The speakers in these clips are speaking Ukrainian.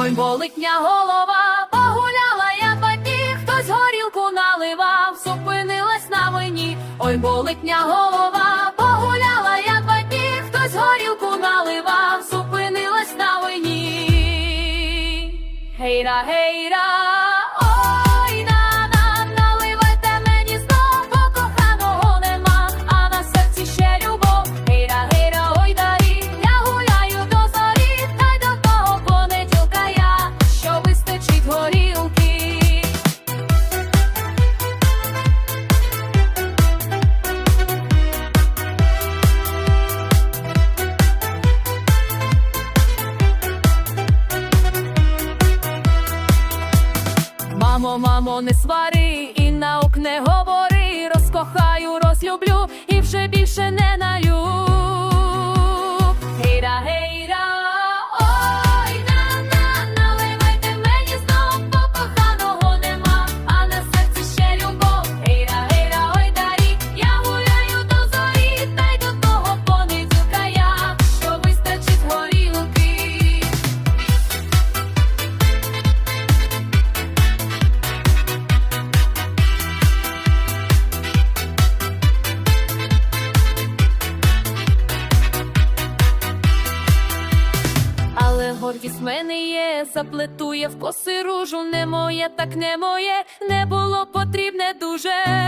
Ой, болитня голова, погуляла я по дні, хтось горілку наливав, зупинилась на мені. Ой, болитня голова, погуляла я по дні, хтось горілку наливав, зупинилась на мені. Гейра, гейра, Мамо, мамо, не свари і наук не говори, розкохаю, розлюблю і вже більше не налю. Але гордість в мене є, заплетує в коси ружу, не моє, так не моє, не було потрібне дуже.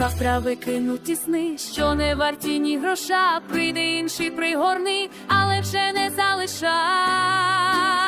Завтра викинуті сни, що не варті ні гроша, прийде інший пригорний, але вже не залиша.